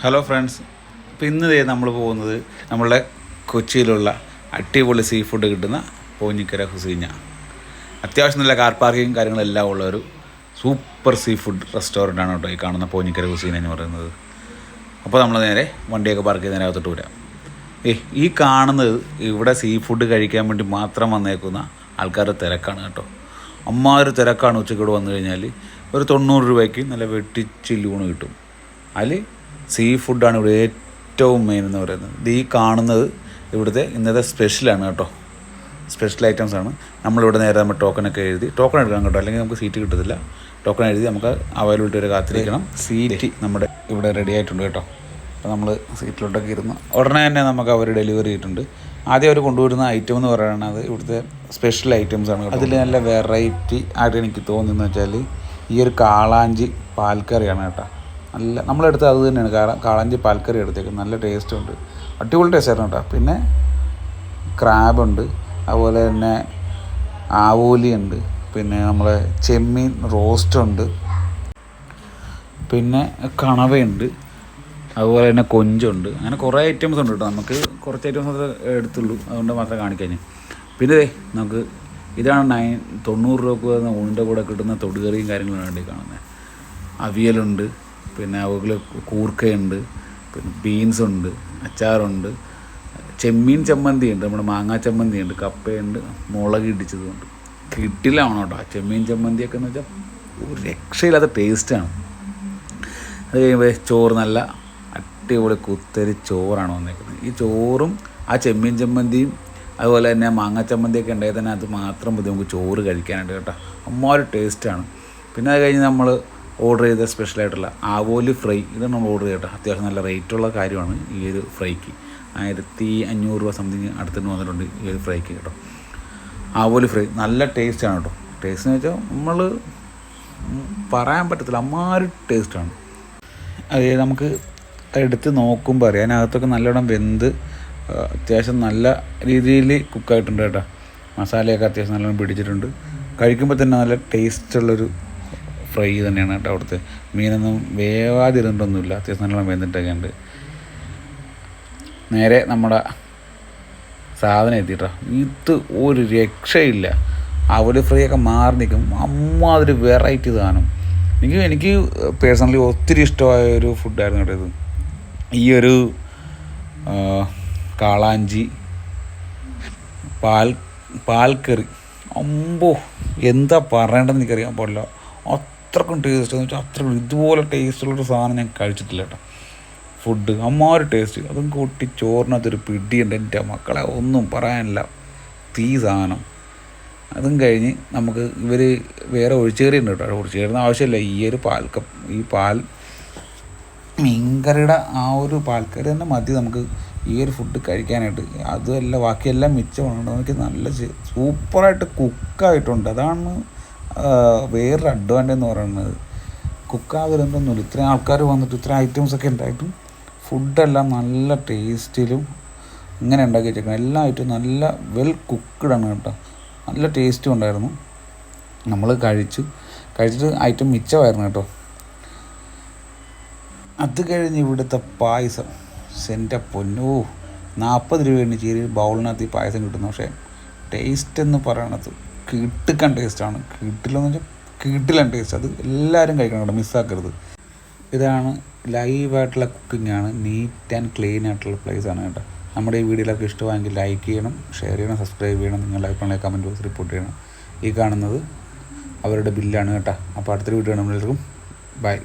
Hello friends ഇപ്പം ഇന്ന് ദേ നമ്മൾ പോകുന്നത് നമ്മളുടെ കൊച്ചിയിലുള്ള അടിപൊളി സീ ഫുഡ് കിട്ടുന്ന പോഞ്ഞിക്കര ഹുസീഞ്ഞ അത്യാവശ്യം നല്ല കാർ പാർക്കിങ് കാര്യങ്ങളെല്ലാം ഉള്ള ഒരു സൂപ്പർ സീ ഫുഡ് റെസ്റ്റോറന്റ് ആണ് കേട്ടോ ഈ കാണുന്ന പോഞ്ഞിക്കര ഹുസീന എന്ന് പറയുന്നത്. അപ്പോൾ നമ്മൾ നേരെ വണ്ടിയൊക്കെ പാർക്ക് ചെയ്ത് നേരത്തോട്ട് വരാം. ഏ ഈ കാണുന്നത് ഇവിടെ സീ ഫുഡ് കഴിക്കാൻ വേണ്ടി മാത്രം വന്നേക്കുന്ന ആൾക്കാരുടെ തിരക്കാണ് കേട്ടോ. ഒരു തിരക്കാണ് ഉച്ചക്കോട് വന്നു കഴിഞ്ഞാൽ ഒരു തൊണ്ണൂറ് രൂപയ്ക്ക് നല്ല വെട്ടിച്ച് ലൂണ് കിട്ടും. അതിൽ സീ ഫുഡാണ് ഇവിടെ ഏറ്റവും മെയിൻ എന്ന് പറയുന്നത്. ഇത് ഈ കാണുന്നത് ഇവിടുത്തെ ഇന്നത്തെ സ്പെഷ്യലാണ് കേട്ടോ. സ്പെഷ്യൽ ഐറ്റംസ് ആണ്. നമ്മളിവിടെ നേരെ നമ്മൾ ടോക്കണൊക്കെ എഴുതി ടോക്കൺ എടുക്കണം കേട്ടോ. അല്ലെങ്കിൽ നമുക്ക് സീറ്റ് കിട്ടത്തില്ല. ടോക്കൺ എഴുതി നമുക്ക് അവൈലബിലിറ്റി വരെ കാത്തിരിക്കണം. സീറ്റ് നമ്മുടെ ഇവിടെ റെഡി ആയിട്ടുണ്ട് കേട്ടോ. അപ്പോൾ നമ്മൾ സീറ്റിലോട്ടൊക്കെ ഇരുന്ന് ഉടനെ തന്നെ നമുക്ക് അവർ ഡെലിവറി ചെയ്തിട്ടുണ്ട്. ആദ്യം അവർ കൊണ്ടുവരുന്ന ഐറ്റം എന്ന് പറയുന്നത് ഇവിടുത്തെ സ്പെഷ്യൽ ഐറ്റംസ് ആണ് അതിൽ നല്ല വെറൈറ്റി ആയിട്ട് എനിക്ക് തോന്നിയെന്ന് വെച്ചാൽ ഈ ഒരു കാളാഞ്ചി പാൽക്കറിയാണ് കേട്ടോ. നല്ല നമ്മളെടുത്ത് അത് തന്നെയാണ്. കാളാഞ്ചി പാൽക്കറി എടുത്തേക്കുന്നത്. നല്ല ടേസ്റ്റ് ഉണ്ട്. അടിപൊളി ടേസ്റ്റ് ആയിരുന്നു കേട്ടോ. പിന്നെ ക്രാബ് ഉണ്ട്. അതുപോലെ തന്നെ ആവോലി ഉണ്ട്. പിന്നെ നമ്മളെ ചെമ്മീൻ റോസ്റ്റ് ഉണ്ട്. പിന്നെ കണവയുണ്ട്. അതുപോലെ തന്നെ കൊഞ്ചുണ്ട്. അങ്ങനെ കുറേ ഐറ്റംസ് ഉണ്ട് കേട്ടോ. നമുക്ക് കുറച്ച് ഐറ്റംസ് മാത്രമേ എടുത്തുള്ളൂ. അതുകൊണ്ട് മാത്രമേ കാണിക്കാൻ പിന്നെ നമുക്ക് ഇതാണ് നയൻ തൊണ്ണൂറ് രൂപ ഊണിന്റെ കൂടെ കിട്ടുന്ന തൊടുകറിയും കാര്യങ്ങളും വേണ്ടി കാണുന്നത്. അവിയലുണ്ട്. പിന്നെ അതുപോലെ കൂർക്കയുണ്ട് പിന്നെ ബീൻസ് ഉണ്ട് അച്ചാറുണ്ട് ചെമ്മീൻ ചമ്മന്തി ഉണ്ട് നമ്മുടെ മാങ്ങാ ചമ്മന്തി ഉണ്ട് കപ്പയുണ്ട് മുളക് ഇടിച്ചതുണ്ട്. കിട്ടിലാവണം കേട്ടോ ചെമ്മീൻ ചമ്മന്തിയൊക്കെ എന്ന് വെച്ചാൽ ഒരു രക്ഷയില്ലാത്ത ടേസ്റ്റാണ് അത് കഴിയുമ്പോൾ ചോറ് നല്ല അടിപൊളി കുത്തരി ചോറാണ് വന്നേക്കുന്നത്. ഈ ചോറും ആ ചെമ്മീൻ ചമ്മന്തിയും അതുപോലെ തന്നെ മാങ്ങ ചമ്മന്തിയൊക്കെ ഉണ്ടായി തന്നെ അത് മാത്രം മതി നമുക്ക് ചോറ് കഴിക്കാനായിട്ട് കേട്ടോ. അമ്മ ഒരു ടേസ്റ്റാണ് പിന്നെ അത് കഴിഞ്ഞ് നമ്മൾ ഓർഡർ ചെയ്ത സ്പെഷ്യലായിട്ടുള്ള ആവോലി ഫ്രൈ ഇതാണ് നമ്മൾ ഓർഡർ ചെയ്തത് അത്യാവശ്യം നല്ല റേറ്റുള്ള കാര്യമാണ് ഈ ഒരു ഫ്രൈക്ക്. ആയിരത്തി അഞ്ഞൂറ് രൂപ സംതിങ് അടുത്തുനിന്ന് വന്നിട്ടുണ്ട് ഈ ഒരു ഫ്രൈക്ക് കേട്ടോ. ആവോലി ഫ്രൈ നല്ല ടേസ്റ്റാണ് കേട്ടോ. ടേസ്റ്റ് എന്ന് വെച്ചാൽ നമ്മൾ പറയാൻ പറ്റത്തില്ല അമ്മാര് ടേസ്റ്റാണ് അത് നമുക്ക് എടുത്ത് നോക്കുമ്പോൾ അറിയാം. അതിനകത്തൊക്കെ നല്ലോണം വെന്ത് അത്യാവശ്യം നല്ല രീതിയിൽ കുക്കായിട്ടുണ്ട് കേട്ടോ. മസാലയൊക്കെ അത്യാവശ്യം നല്ലോണം പിടിച്ചിട്ടുണ്ട്. കഴിക്കുമ്പോൾ തന്നെ നല്ല ടേസ്റ്റുള്ളൊരു ഫ്രൈ തന്നെയാണ് കേട്ടോ അവിടുത്തെ. മീനൊന്നും വേവാതിരുന്നിട്ടൊന്നുമില്ല. അത്യാവശ്യം നല്ലോണം വെന്തിട്ടൊക്കെ ഉണ്ട് നേരെ നമ്മുടെ സാധനം എത്തിയിട്ടോ ഇത് ഒരു രക്ഷയില്ല. അവർ ഫ്രൈ ഒക്കെ മാറി നിൽക്കും. അമ്മാതിരി വെറൈറ്റി സാധനം. എനിക്ക് എനിക്ക് പേഴ്സണലി ഒത്തിരി ഇഷ്ടമായ ഒരു ഫുഡായിരുന്നു കേട്ടോ ഇത്. ഈ ഒരു കാളാഞ്ചി പാൽ പാൽക്കറി. അമ്പോ എന്താ പറയേണ്ടതെന്ന് എനിക്കറിയാൻ പാടില്ല. അത്രക്കും ടേസ്റ്റ് എന്ന് വെച്ചാൽ അത്രക്കും ഇതുപോലെ ടേസ്റ്റുള്ളൊരു സാധനം ഞാൻ കഴിച്ചിട്ടില്ല കേട്ടോ. ഫുഡ് അമ്മാര് ടേസ്റ്റ് അതും കൂട്ടി ചോറിനകത്തൊരു പിടിയുണ്ട് എന്റെ മക്കളെ. ഒന്നും പറയാനില്ല. തീ സാധനം. അതും കഴിഞ്ഞ് നമുക്ക് ഇവർ വേറെ ഒഴിച്ചേറി ഉണ്ട് കേട്ടോ ഒഴിച്ചേരുന്ന ആവശ്യമില്ല. ഈ ഒരു പാൽക്ക ഈ പാൽ മീൻകറിയുടെ ആ ഒരു പാൽക്കറി തന്നെ മതി നമുക്ക് ഈ ഒരു ഫുഡ് കഴിക്കാനായിട്ട്. അതുമല്ല ബാക്കിയെല്ലാം മിച്ചമാണ് നമുക്ക് നല്ല സൂപ്പറായിട്ട് കുക്കായിട്ടുണ്ട് അതാണ് വേറൊരു അഡ്വാന്റേജ് എന്ന് പറയുന്നത് കുക്കാകരുതൊന്നുമില്ല ഇത്രയും ആൾക്കാർ വന്നിട്ട് ഇത്രയും ഐറ്റംസ് ഒക്കെ ഉണ്ടായിട്ടും ഫുഡെല്ലാം നല്ല ടേസ്റ്റിലും ഇങ്ങനെ ഉണ്ടാക്കി വെച്ചേക്കണം എല്ലാ ഐറ്റവും നല്ല വെൽ കുക്ക്ഡ് ആണ് കേട്ടോ. നല്ല ടേസ്റ്റും ഉണ്ടായിരുന്നു. നമ്മൾ കഴിച്ചു. കഴിച്ചിട്ട് ഐറ്റം മിച്ചമായിരുന്നു കേട്ടോ. അത് കഴിഞ്ഞ് ഇവിടുത്തെ പായസം. സെന്റെ പൊന്നോ നാൽപ്പത് രൂപയാണ് ചെറിയ ബൗളിനകത്ത് ഈ പായസം കിട്ടുന്നു. പക്ഷേ ടേസ്റ്റ് എന്ന് പറയണത് കിട്ടുക്കൻ ടേസ്റ്റാണ് കിട്ടില്ലെന്ന് വെച്ചാൽ കീട്ടിലാണ് ടേസ്റ്റ് അത് എല്ലാവരും കഴിക്കണം കേട്ടോ മിസ്സാക്കരുത് ഇതാണ് ലൈവായിട്ടുള്ള കുക്കിംഗ് ആണ്. നീറ്റ് ആൻഡ് ക്ലീൻ ആയിട്ടുള്ള പ്ലേസ് ആണ് കേട്ടോ. നമ്മുടെ ഈ വീഡിയോയിലൊക്കെ ഇഷ്ടമായെങ്കിൽ ലൈക്ക് ചെയ്യണം ഷെയർ ചെയ്യണം സബ്സ്ക്രൈബ് ചെയ്യണം. നിങ്ങളുടെ അഭിപ്രായങ്ങളെ കമന്റ് ബോക്സ് റിപ്പോർട്ട് ചെയ്യണം. ഈ കാണുന്നത് അവരുടെ ബില്ലാണ് കേട്ടോ. അപ്പോൾ അടുത്തൊരു വീഡിയോ നമ്മളെല്ലാവർക്കും ബൈ